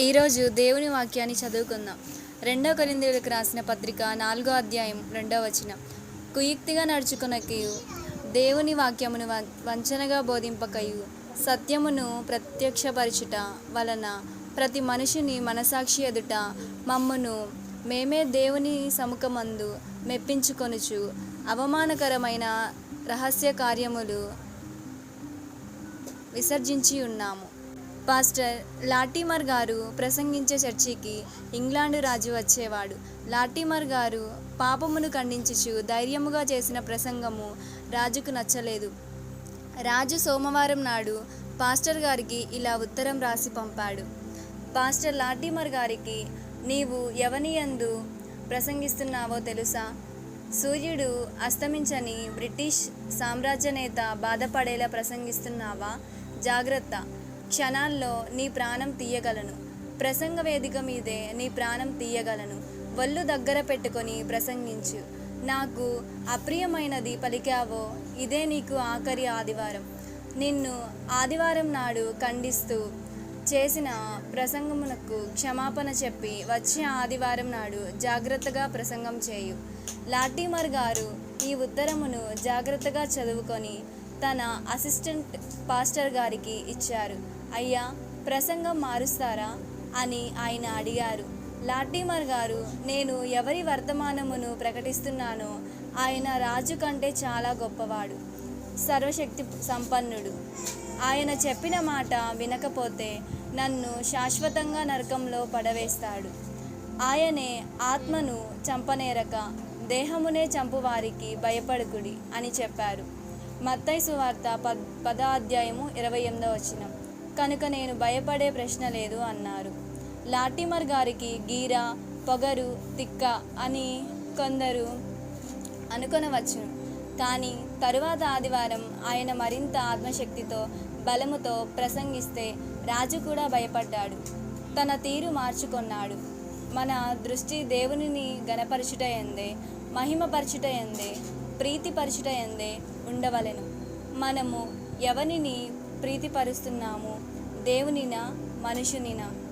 ఈరోజు దేవుని వాక్యాన్ని చదువుకుందాం. రెండో కొరింథీయులకు రాసిన పత్రిక నాలుగో అధ్యాయం రెండో వచనం. కుయుక్తిగా నడుచుకునకయు దేవుని వాక్యమును వం- వంచనగా బోధింపకయు సత్యమును ప్రత్యక్షపరచుట వలన ప్రతి మనిషిని మనసాక్షి ఎదుట మమ్మను మేమే దేవుని సముఖమందు మెప్పించుకొనుచు అవమానకరమైన రహస్య కార్యములు విసర్జించి ఉన్నాము పాస్టర్ లాటిమర్ గారు ప్రసంగించే చర్చికి ఇంగ్లాండు రాజు వచ్చేవాడు. లాటిమర్ గారు పాపమును ఖండించుచు ధైర్యముగా చేసిన ప్రసంగము రాజుకు నచ్చలేదు. రాజు సోమవారం నాడు పాస్టర్ గారికి ఇలా ఉత్తరం రాసి పంపాడు. పాస్టర్ లాటిమర్ గారికి నీవు ఎవని యందు ప్రసంగిస్తున్నావో తెలుసా? సూర్యుడు అస్తమించని బ్రిటిష్ సామ్రాజ్య నేత బాధపడేలా ప్రసంగిస్తున్నావా? జాగ్రత్త. క్షణాల్లో నీ ప్రాణం తీయగలను. ప్రసంగ వేదిక మీదే నీ ప్రాణం తీయగలను. ఒళ్ళు దగ్గర పెట్టుకొని ప్రసంగించు. నాకు అప్రియమైనది పలికావో ఇదే నీకు ఆఖరి ఆదివారం. నిన్ను ఆదివారం నాడు ఖండిస్తూ చేసిన ప్రసంగమునకు క్షమాపణ చెప్పి వచ్చే ఆదివారం నాడు జాగ్రత్తగా ప్రసంగం చేయు. లాటిమర్ గారు ఈ ఉత్తరమును జాగ్రత్తగా చదువుకొని తన అసిస్టెంట్ పాస్టర్ గారికి ఇచ్చారు. అయ్యా ప్రసంగం మారుస్తారా? అని ఆయన అడిగారు. లాటిమర్ గారు నేను ఎవరి వర్తమానమును ప్రకటిస్తున్నానో ఆయన రాజు కంటే చాలా గొప్పవాడు సర్వశక్తి సంపన్నుడు. ఆయన చెప్పిన మాట వినకపోతే నన్ను శాశ్వతంగా నరకంలో పడవేస్తాడు. ఆయనే ఆత్మను చంపనేరక దేహమునే చంపువారికి భయపడుకుడి అని చెప్పారు. మత్తైసు వార్త పద్ పద అధ్యాయము ఇరవై ఎనిమిదో వచ్చినాం కనుక నేను భయపడే ప్రశ్న లేదు అన్నారు. లాటిమర్ గారికి గీర పొగరు తిక్క అని కొందరు అనుకొనవచ్చును. కానీ తరువాత ఆదివారం ఆయన మరింత ఆత్మశక్తితో బలముతో ప్రసంగిస్తే రాజు కూడా భయపడ్డాడు. తన తీరు మార్చుకొన్నాడు. మన దృష్టి దేవునిని గణపరచుట ఎందే మహిమపరచుట ఎందే ప్రీతిపరచుట ఎందే ఉండవలెను. మనము ఎవరిని ప్రీతిపరుస్తున్నాము. దేవునినా మనుషునినా.